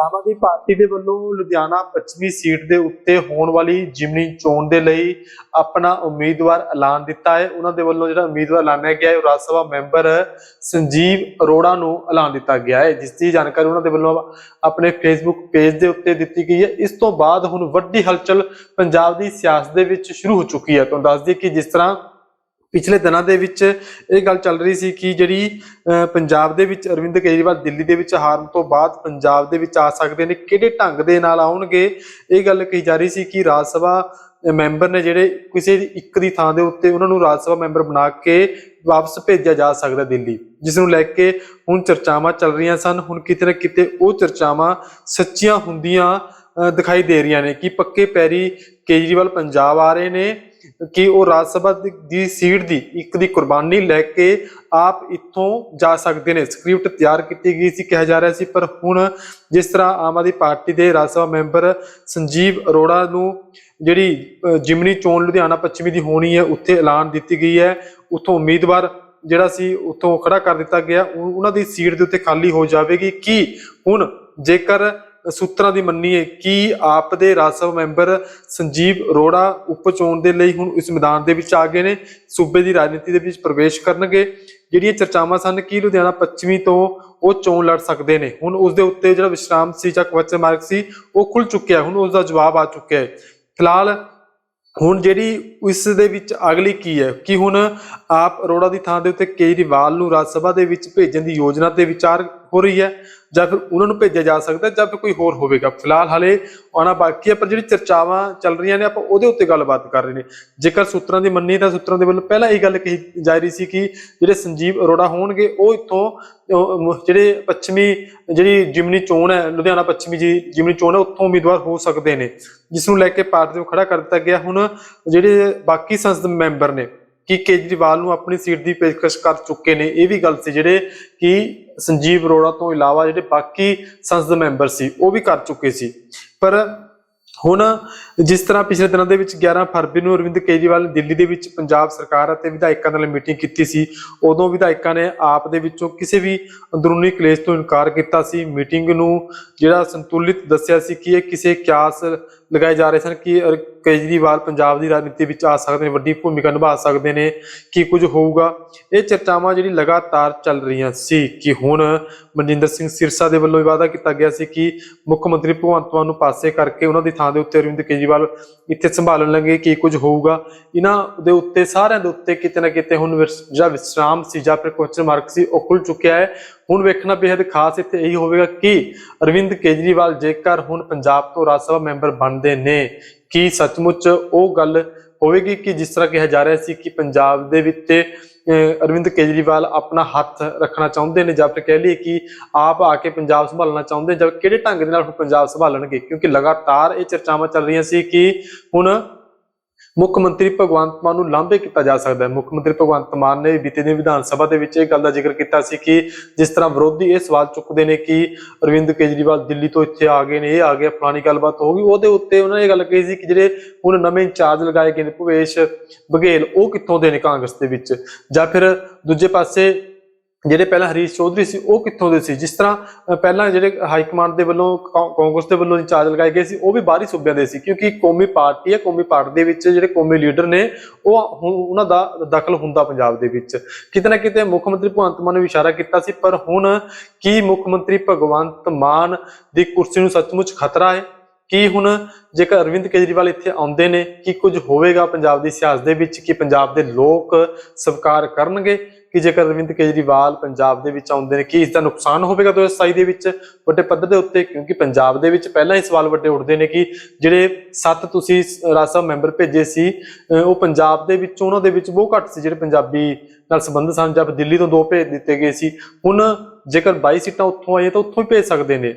ਆਮ Aadmi party ਦੇ ਵੱਲੋਂ ਲੁਧਿਆਣਾ ਪੱਛਮੀ ਸੀਟ ਦੇ ਉੱਤੇ ਹੋਣ ਵਾਲੀ ਜਿਮਨੀ ਚੋਣ ਦੇ ਲਈ ਆਪਣਾ ਉਮੀਦਵਾਰ ਐਲਾਨ ਦਿੱਤਾ ਹੈ। ਉਹਨਾਂ ਦੇ ਵੱਲੋਂ ਜਿਹੜਾ ਉਮੀਦਵਾਰ ਐਲਾਨਿਆ ਗਿਆ ਹੈ, ਉਹ ਰਾਜ ਸਭਾ ਮੈਂਬਰ ਸੰਜੀਵ ਅਰੋੜਾ ਨੂੰ ਐਲਾਨ ਦਿੱਤਾ ਗਿਆ ਹੈ, ਜਿਸ ਦੀ ਜਾਣਕਾਰੀ ਉਹਨਾਂ ਦੇ ਵੱਲੋਂ ਆਪਣੇ ਫੇਸਬੁੱਕ ਪੇਜ ਦੇ ਉੱਤੇ ਦਿੱਤੀ ਗਈ ਹੈ। ਇਸ ਤੋਂ ਬਾਅਦ ਹੁਣ ਵੱਡੀ ਹਲਚਲ ਪੰਜਾਬ ਦੀ ਸਿਆਸਤ ਦੇ ਵਿੱਚ ਸ਼ੁਰੂ ਹੋ ਚੁੱਕੀ ਹੈ। ਤੁਹਾਨੂੰ ਦੱਸ ਦਈਏ ਕਿ ਜਿਸ ਤਰ੍ਹਾਂ ਪਿਛਲੇ ਦਿਨਾਂ ਦੇ ਵਿੱਚ ਇਹ ਗੱਲ ਚੱਲ ਰਹੀ ਸੀ ਕਿ ਜਿਹੜੀ ਪੰਜਾਬ ਦੇ ਵਿੱਚ ਅਰਵਿੰਦ ਕੇਜਰੀਵਾਲ ਦਿੱਲੀ ਦੇ ਵਿੱਚ ਹਾਰਨ ਤੋਂ ਬਾਅਦ ਪੰਜਾਬ ਦੇ ਵਿੱਚ ਆ ਸਕਦੇ ਨੇ, ਕਿਹੜੇ ਢੰਗ ਦੇ ਨਾਲ ਆਉਣਗੇ? ਇਹ ਗੱਲ ਕਹੀ ਜਾ ਰਹੀ ਸੀ ਕਿ ਰਾਜ ਸਭਾ ਮੈਂਬਰ ਨੇ ਜਿਹੜੇ ਕਿਸੇ ਦੀ ਇੱਕ ਦੀ ਥਾਂ ਦੇ ਉੱਤੇ ਉਹਨਾਂ ਨੂੰ ਰਾਜ ਸਭਾ ਮੈਂਬਰ ਬਣਾ ਕੇ ਵਾਪਸ ਭੇਜਿਆ ਜਾ ਸਕਦਾ ਦਿੱਲੀ, ਜਿਸ ਨੂੰ ਲੈ ਕੇ ਹੁਣ ਚਰਚਾਵਾਂ ਚੱਲ ਰਹੀਆਂ ਸਨ। ਹੁਣ ਕਿਤੇ ਨਾ ਕਿਤੇ ਉਹ ਚਰਚਾਵਾਂ ਸੱਚੀਆਂ ਹੁੰਦੀਆਂ ਦਿਖਾਈ ਦੇ ਰਹੀਆਂ ਨੇ ਕਿ ਪੱਕੇ ਪੈਰੀ ਕੇਜਰੀਵਾਲ ਪੰਜਾਬ ਆ ਰਹੇ ਨੇ ਕਿ ਉਹ ਰਾਜ ਸਭਾ ਦੀ- ਦੀ ਸੀਟ ਦੀ ਇੱਕ ਦੀ ਕੁਰਬਾਨੀ ਲੈ ਕੇ ਆਪ ਇੱਥੋਂ ਜਾ ਸਕਦੇ ਨੇ। ਸਕ੍ਰਿਪਟ ਤਿਆਰ ਕੀਤੀ ਗਈ ਸੀ, ਕਿਹਾ ਜਾ ਰਿਹਾ ਸੀ, ਪਰ ਹੁਣ ਜਿਸ ਤਰ੍ਹਾਂ ਆਮ ਆਦਮੀ ਪਾਰਟੀ ਦੇ ਰਾਜ ਸਭਾ ਮੈਂਬਰ ਸੰਜੀਵ ਅਰੋੜਾ ਨੂੰ ਜਿਹੜੀ ਜਿਮਨੀ ਚੋਣ ਲੁਧਿਆਣਾ ਪੱਛਮੀ ਦੀ ਹੋਣੀ ਹੈ, ਉੱਥੇ ਐਲਾਨ ਦਿੱਤੀ ਗਈ ਹੈ। ਉੱਥੋਂ ਉਮੀਦਵਾਰ ਜਿਹੜਾ ਸੀ, ਉੱਥੋਂ ਖੜਾ ਕਰ ਦਿੱਤਾ ਗਿਆ। ਉਹਨਾਂ ਦੀ ਸੀਟ ਦੇ ਉੱਤੇ ਖਾਲੀ ਹੋ ਜਾਵੇਗੀ। ਕੀ ਹੁਣ ਜੇਕਰ ਸੂਤਰਾਂ ਦੀ ਮੰਨੀਏ ਕਿ ਆਪ ਦੇ ਰਾਜ ਸਭਾ ਮੈਂਬਰ ਸੰਜੀਵ ਅਰੋੜਾ ਉਪ ਚੋਣ ਦੇ ਲਈ ਹੁਣ ਇਸ ਮੈਦਾਨ ਦੇ ਵਿੱਚ ਆ ਗਏ ਨੇ, ਸੂਬੇ ਦੀ ਰਾਜਨੀਤੀ ਦੇ ਵਿੱਚ ਪ੍ਰਵੇਸ਼ ਕਰਨਗੇ। ਜਿਹੜੀਆਂ ਚਰਚਾਵਾਂ ਸਨ ਕਿ ਲੁਧਿਆਣਾ ਪੱਛਮੀ ਤੋਂ ਉਹ ਚੋਣ ਲੜ ਸਕਦੇ ਨੇ। ਹੁਣ ਉਸ ਦੇ ਉੱਤੇ ਜਿਹੜਾ ਵਿਸ਼ਰਾਮ ਸੀ ਜਾਂ ਕਵਚਨ ਮਾਰਗ ਸੀ, ਉਹ ਖੁੱਲ ਚੁੱਕਿਆ ਹੁਣ ਉਸ ਦਾ ਜਵਾਬ ਆ ਚੁੱਕਿਆ ਹੈ। ਫਿਲਹਾਲ ਹੁਣ ਜਿਹੜੀ ਇਸ ਦੇ ਵਿੱਚ ਅਗਲੀ ਕੀ ਹੈ? ਕਿ ਹੁਣ ਆਪ ਅਰੋੜਾ ਦੀ ਥਾਂ ਦੇ ਉੱਤੇ ਕੇਜਰੀਵਾਲ ਨੂੰ ਰਾਜ ਸਭਾ ਦੇ ਵਿੱਚ ਭੇਜਣ ਦੀ ਯੋਜਨਾ ਤੇ ਵਿਚਾਰ ਹੋ ਰਹੀ ਹੈ, ਜਾਂ ਫਿਰ ਉਹਨਾਂ ਨੂੰ ਭੇਜਿਆ ਜਾ ਸਕਦਾ ਜਾਂ ਫਿਰ ਕੋਈ ਹੋਰ ਹੋਵੇਗਾ। ਫਿਲਹਾਲ ਹਲੇ ਆਉਣਾ ਬਾਕੀ ਹੈ, ਪਰ ਜਿਹੜੀ ਚਰਚਾਵਾਂ ਚੱਲ ਰਹੀਆਂ ਨੇ, ਆਪਾਂ ਉਹਦੇ ਉੱਤੇ ਗੱਲਬਾਤ ਕਰ ਰਹੇ ਨੇ। ਜੇਕਰ ਸੂਤਰਾਂ ਦੀ ਮੰਨੀ ਤਾਂ ਸੂਤਰਾਂ ਦੇ ਵੱਲੋਂ ਪਹਿਲਾਂ ਇਹ ਗੱਲ ਕਹੀ ਜਾ ਰਹੀ ਸੀ ਕਿ ਜਿਹੜੇ ਸੰਜੀਵ ਅਰੋੜਾ ਹੋਣਗੇ, ਉਹ ਇੱਥੋਂ ਜਿਹੜੇ ਪੱਛਮੀ, ਜਿਹੜੀ ਜਿਮਨੀ ਚੋਣ ਹੈ, ਲੁਧਿਆਣਾ ਪੱਛਮੀ ਜੀ ਜਿਮਨੀ ਚੋਣ ਹੈ, ਉੱਥੋਂ ਉਮੀਦਵਾਰ ਹੋ ਸਕਦੇ ਨੇ। ਜਿਸ ਨੂੰ ਲੈ ਕੇ ਪਾਰਟੀ ਨੂੰ ਖੜਾ ਕਰ ਦਿੱਤਾ ਗਿਆ ਹੁਣ ਜਿਹੜੇ ਬਾਕੀ ਸੰਸਦ ਮੈਂਬਰ ਨੇ। ਕਿ ਕੇਜਰੀਵਾਲ ਨੂੰ ਆਪਣੀ ਸੀਟ ਦੀ ਪੇਸ਼ਕਸ਼ ਕਰ ਚੁੱਕੇ ਨੇ। ਇਹ ਵੀ ਗੱਲ ਸੀ ਜਿਹੜੇ ਕਿ ਸੰਜੀਵ ਅਰੋੜਾ ਤੋਂ ਇਲਾਵਾ ਜਿਹੜੇ ਬਾਕੀ ਸੰਸਦ ਮੈਂਬਰ ਸੀ, ਉਹ ਵੀ ਕਰ ਚੁੱਕੇ ਸੀ। ਪਰ ਹੁਣ ਜਿਸ ਤਰ੍ਹਾਂ ਪਿਛਲੇ ਦਿਨਾਂ ਦੇ ਵਿੱਚ 11 ਫਰਵਰੀ ਨੂੰ ਅਰਵਿੰਦ ਕੇਜਰੀਵਾਲ ਨੇ ਦਿੱਲੀ ਦੇ ਵਿੱਚ ਪੰਜਾਬ ਸਰਕਾਰ ਅਤੇ ਵਿਧਾਇਕਾਂ ਨਾਲ ਮੀਟਿੰਗ ਕੀਤੀ ਸੀ, ਉਦੋਂ ਵਿਧਾਇਕਾਂ ਨੇ ਆਪ ਦੇ ਵਿੱਚੋਂ ਕਿਸੇ ਵੀ ਅੰਦਰੂਨੀ ਕਲੇਸ਼ ਤੋਂ ਇਨਕਾਰ ਕੀਤਾ ਸੀ। ਮੀਟਿੰਗ ਨੂੰ ਜਿਹੜਾ ਸੰਤੁਲਿਤ ਦੱਸਿਆ ਸੀ ਕਿ ਇਹ ਕਿਸੇ ਕਿਆਸ ਲਗਾਏ ਜਾ ਰਹੇ ਸਨ ਕਿ ਕੇਜਰੀਵਾਲ ਪੰਜਾਬ ਦੀ ਰਾਜਨੀਤੀ ਵਿੱਚ ਆ ਸਕਦੇ ਨੇ, ਵੱਡੀ ਭੂਮਿਕਾ ਨਿਭਾ ਸਕਦੇ ਨੇ, ਕੀ ਕੁਝ ਹੋਊਗਾ? ਇਹ ਚਰਚਾਵਾਂ ਜਿਹੜੀ ਲਗਾਤਾਰ ਚੱਲ ਰਹੀਆਂ ਸੀ ਕਿ ਹੁਣ ਮਨਜਿੰਦਰ ਸਿੰਘ ਸਿਰਸਾ ਦੇ ਵੱਲੋਂ ਵਾਅਦਾ ਕੀਤਾ ਗਿਆ ਸੀ ਕਿ ਮੁੱਖ ਮੰਤਰੀ ਭਗਵੰਤ ਮਾਨ ਨੂੰ ਪਾਸੇ ਕਰਕੇ ਉਹਨਾਂ ਦੀ ਥਾਂ ਦੇ ਉੱਤੇ ਅਰਵਿੰਦ ਕੇਜਰੀਵਾਲ ਇੱਥੇ ਸੰਭਾਲਣ ਲੱਗੇ, ਕੀ ਕੁਝ ਹੋਊਗਾ? ਇਹਨਾਂ ਦੇ ਉੱਤੇ, ਸਾਰਿਆਂ ਦੇ ਉੱਤੇ ਕਿਤੇ ਨਾ ਕਿਤੇ ਹੁਣ ਜਿਹੜਾ ਵਿਸਰਾਮ ਸੀ, ਜਾਂ ਫਿਰ ਕੁਐਸਚਨ ਮਾਰਕ ਸੀ, ਉਹ ਖੁੱਲ ਚੁੱਕਿਆ ਹੈ। ਹੁਣ ਵੇਖਣਾ ਬੇहद ਖਾਸ ਇੱਥੇ ਇਹੀ ਹੋਵੇਗਾ ਕਿ ਅਰਵਿੰਦ ਕੇਜਰੀਵਾਲ ਜੇਕਰ ਹੁਣ ਪੰਜਾਬ ਤੋਂ ਰਾਜ ਸਭਾ ਮੈਂਬਰ ਬਣਦੇ ਨੇ, ਕੀ ਸੱਚਮੁੱਚ ਉਹ ਗੱਲ ਹੋਵੇਗੀ ਕਿ ਜਿਸ ਤਰ੍ਹਾਂ ਕਿਹਾ ਜਾ ਰਿਹਾ ਸੀ ਕਿ ਪੰਜਾਬ ਦੇ ਵਿੱਚ ਅਰਵਿੰਦ ਕੇਜਰੀਵਾਲ ਆਪਣਾ ਹੱਥ ਰੱਖਣਾ ਚਾਹੁੰਦੇ ਨੇ ਜਾਂ ਫਿਰ ਕਹਿ ਲਈਏ ਕਿ ਆਪ ਆ ਕੇ ਪੰਜਾਬ ਸੰਭਾਲਣਾ ਚਾਹੁੰਦੇ ਜਾਂ ਕਿਹੜੇ ਢੰਗ ਦੇ ਨਾਲ ਹੁਣ ਪੰਜਾਬ ਸੰਭਾਲਣਗੇ? ਕਿਉਂਕਿ ਲਗਾਤਾਰ ਇਹ ਚਰਚਾਵਾਂ ਚੱਲ ਰਹੀਆਂ ਸੀ ਕਿ ਹੁਣ ਮੁੱਖ ਮੰਤਰੀ ਭਗਵੰਤ ਮਾਨ ਨੂੰ ਲਾਂਭੇ ਕੀਤਾ ਜਾ ਸਕਦਾ ਹੈ। ਮੁੱਖ ਮੰਤਰੀ ਭਗਵੰਤ ਮਾਨ ਨੇ ਬੀਤੇ ਦਿਨ ਵਿਧਾਨ ਸਭਾ ਦੇ ਵਿੱਚ ਇਹ ਗੱਲ ਦਾ ਜ਼ਿਕਰ ਕੀਤਾ ਸੀ ਕਿ ਜਿਸ ਤਰ੍ਹਾਂ ਵਿਰੋਧੀ ਇਹ ਸਵਾਲ ਚੁੱਕਦੇ ਨੇ ਕਿ ਅਰਵਿੰਦ ਕੇਜਰੀਵਾਲ ਦਿੱਲੀ ਤੋਂ ਇੱਥੇ ਆ ਗਏ ਨੇ, ਇਹ ਆ ਗਏ ਫਲਾਣੀ ਗੱਲਬਾਤ ਹੋ ਗਈ। ਉਹਦੇ ਉੱਤੇ ਉਹਨਾਂ ਨੇ ਇਹ ਗੱਲ ਕਹੀ ਸੀ ਕਿ ਜਿਹੜੇ ਹੁਣ ਨਵੇਂ ਇੰਚਾਰਜ ਲਗਾਏ ਗਏ ਨੇ ਭੁਵੇਸ਼ ਬਘੇਲ, ਉਹ ਕਿੱਥੋਂ ਦੇ ਨੇ ਕਾਂਗਰਸ ਦੇ ਵਿੱਚ? ਜਾਂ ਫਿਰ ਦੂਜੇ ਪਾਸੇ ਜਿਹੜੇ ਪਹਿਲਾਂ ਹਰੀਸ਼ ਚੌਧਰੀ ਸੀ, ਉਹ ਕਿੱਥੋਂ ਦੇ ਸੀ? ਜਿਸ ਤਰ੍ਹਾਂ ਪਹਿਲਾਂ ਜਿਹੜੇ ਹਾਈ ਕਮਾਂਡ ਦੇ ਵੱਲੋਂ ਕਾਂਗਰਸ ਦੇ ਵੱਲੋਂ ਇੰਚਾਰਜ ਲਗਾਏ ਗਏ ਸੀ, ਉਹ ਵੀ ਬਾਹਰੀ ਸੂਬਿਆਂ ਦੇ ਸੀ, ਕਿਉਂਕਿ ਕੌਮੀ ਪਾਰਟੀ ਹੈ, ਕੌਮੀ ਪਾਰਟੀ ਦੇ ਵਿੱਚ ਜਿਹੜੇ ਕੌਮੀ ਲੀਡਰ ਨੇ, ਉਹ ਉਹਨਾਂ ਦਾ ਦਖਲ ਹੁੰਦਾ ਪੰਜਾਬ ਦੇ ਵਿੱਚ। ਕਿਤੇ ਨਾ ਕਿਤੇ ਮੁੱਖ ਮੰਤਰੀ ਭਗਵੰਤ ਮਾਨ ਨੇ ਇਸ਼ਾਰਾ ਕੀਤਾ ਸੀ, ਪਰ ਹੁਣ ਕੀ ਮੁੱਖ ਮੰਤਰੀ ਭਗਵੰਤ ਮਾਨ ਦੀ ਕੁਰਸੀ ਨੂੰ ਸੱਚਮੁੱਚ ਖਤਰਾ ਹੈ? ਕੀ ਹੁਣ ਜੇਕਰ ਅਰਵਿੰਦ ਕੇਜਰੀਵਾਲ ਇੱਥੇ ਆਉਂਦੇ ਨੇ, ਕੀ ਕੁਝ ਹੋਵੇਗਾ ਪੰਜਾਬ ਦੀ ਸਿਆਸਤ ਦੇ ਵਿੱਚ, ਕਿ ਪੰਜਾਬ ਦੇ ਲੋਕ ਸਵੀਕਾਰ ਕਰਨਗੇ? ਕਿ ਜੇਕਰ ਅਰਵਿੰਦ ਕੇਜਰੀਵਾਲ ਪੰਜਾਬ ਦੇ ਵਿੱਚ ਆਉਂਦੇ ਨੇ, ਕੀ ਇਸ ਦਾ ਨੁਕਸਾਨ ਹੋਵੇਗਾ 2027 ਦੇ ਵਿੱਚ? ਵੱਡੇ ਪੱਧਰ ਦੇ ਉੱਤੇ, ਕਿਉਂਕਿ ਪੰਜਾਬ ਦੇ ਵਿੱਚ ਪਹਿਲਾਂ ਹੀ ਸਵਾਲ ਵੱਡੇ ਉੱਠਦੇ ਨੇ ਕਿ ਜਿਹੜੇ ਸੱਤ ਤੁਸੀਂ ਰਾਜ ਸਭਾ ਮੈਂਬਰ ਭੇਜੇ ਸੀ ਉਹ ਪੰਜਾਬ ਦੇ ਵਿੱਚੋਂ, ਉਹਨਾਂ ਦੇ ਵਿੱਚ ਬਹੁਤ ਘੱਟ ਸੀ, ਜਿਹੜੇ ਪੰਜਾਬੀ ਨਾਲ ਸੰਬੰਧਿਤ ਸਨ। ਜਾਂ ਦਿੱਲੀ ਤੋਂ ਦੋ ਭੇਜ ਦਿੱਤੇ ਗਏ ਸੀ। ਹੁਣ ਜੇਕਰ 22 ਸੀਟਾਂ ਉੱਥੋਂ ਆਈਆਂ ਤਾਂ ਉੱਥੋਂ ਹੀ ਭੇਜ ਸਕਦੇ ਨੇ।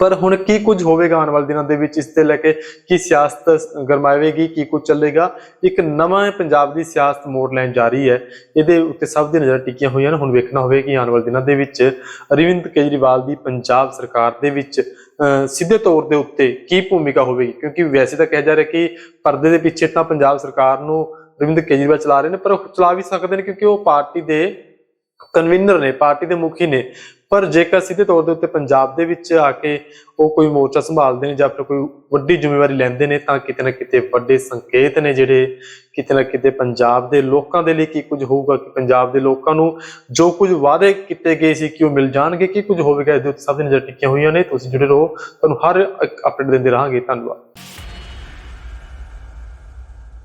ਪਰ ਹੁਣ ਕੀ ਕੁਝ ਹੋਵੇਗਾ ਆਉਣ ਵਾਲੇ ਦਿਨਾਂ ਦੇ ਵਿੱਚ ਇਸ ਤੇ ਲੈ ਕੇ ਕੀ ਸਿਆਸਤ ਗਰਮਾਵੇਗੀ ਕੀ ਕੁਝ ਚੱਲੇਗਾ? ਇੱਕ ਨਵਾਂ ਪੰਜਾਬ ਦੀ ਸਿਆਸਤ ਮੋੜ ਲੈਣ ਜਾ ਰਹੀ ਹੈ। ਇਹਦੇ ਉੱਤੇ ਸਭ ਦੀ ਨਜ਼ਰ ਟਿਕੀਆਂ ਹੋਈਆਂ ਨੇ। ਹੁਣ ਵੇਖਣਾ ਹੋਵੇ ਕਿ ਆਉਣ ਵਾਲੇ ਦਿਨਾਂ ਦੇ ਵਿੱਚ ਅਰਵਿੰਦ ਕੇਜਰੀਵਾਲ ਦੀ ਪੰਜਾਬ ਸਰਕਾਰ ਦੇ ਵਿੱਚ ਅਹ, ਸਿੱਧੇ ਤੌਰ ਦੇ ਉੱਤੇ ਕੀ ਭੂਮਿਕਾ ਹੋਵੇਗੀ? ਕਿਉਂਕਿ ਵੈਸੇ ਤਾਂ ਕਿਹਾ ਜਾ ਰਿਹਾ ਕਿ ਪਰਦੇ ਦੇ ਪਿੱਛੇ ਤਾਂ ਪੰਜਾਬ ਸਰਕਾਰ ਨੂੰ ਅਰਵਿੰਦ ਕੇਜਰੀਵਾਲ ਚਲਾ ਰਹੇ ਨੇ ਪਰ ਉਹ ਚਲਾ ਵੀ ਸਕਦੇ ਨੇ ਕਿਉਂਕਿ ਉਹ ਪਾਰਟੀ ਦੇ ਕਨਵੀਨਰ ਨੇ, ਪਾਰਟੀ ਦੇ ਮੁਖੀ ਨੇ। ਪਰ ਜੇਕਰ ਸਿੱਧੇ ਤੌਰ ਦੇ ਉੱਤੇ ਪੰਜਾਬ ਦੇ ਵਿੱਚ ਆ ਕੇ ਉਹ ਕੋਈ ਮੋਰਚਾ ਸੰਭਾਲਦੇ ਨੇ ਜਾਂ ਫਿਰ ਕੋਈ ਵੱਡੀ ਜ਼ਿੰਮੇਵਾਰੀ ਲੈਂਦੇ ਨੇ, ਤਾਂ ਕਿਤੇ ਨਾ ਕਿਤੇ ਵੱਡੇ ਸੰਕੇਤ ਨੇ ਜਿਹੜੇ ਕਿਤੇ ਨਾ ਕਿਤੇ ਪੰਜਾਬ ਦੇ ਲੋਕਾਂ ਦੇ ਲਈ ਕੀ ਕੁਝ ਹੋਊਗਾ, ਕਿ ਪੰਜਾਬ ਦੇ ਲੋਕਾਂ ਨੂੰ ਜੋ ਕੁਝ ਵਾਅਦੇ ਕੀਤੇ ਗਏ ਸੀ ਕਿ ਉਹ ਮਿਲ ਜਾਣਗੇ, ਕੀ ਕੁਝ ਹੋਵੇਗਾ, ਇਹਦੇ ਉੱਤੇ ਸਭ ਦੀ ਨਜ਼ਰ ਟਿਕੀਆਂ ਹੋਈਆਂ ਨੇ। ਤੁਸੀਂ ਜੁੜੇ ਰਹੋ, ਤੁਹਾਨੂੰ ਹਰ ਅਪਡੇਟ ਦਿੰਦੇ ਰਹਾਂਗੇ। ਧੰਨਵਾਦ।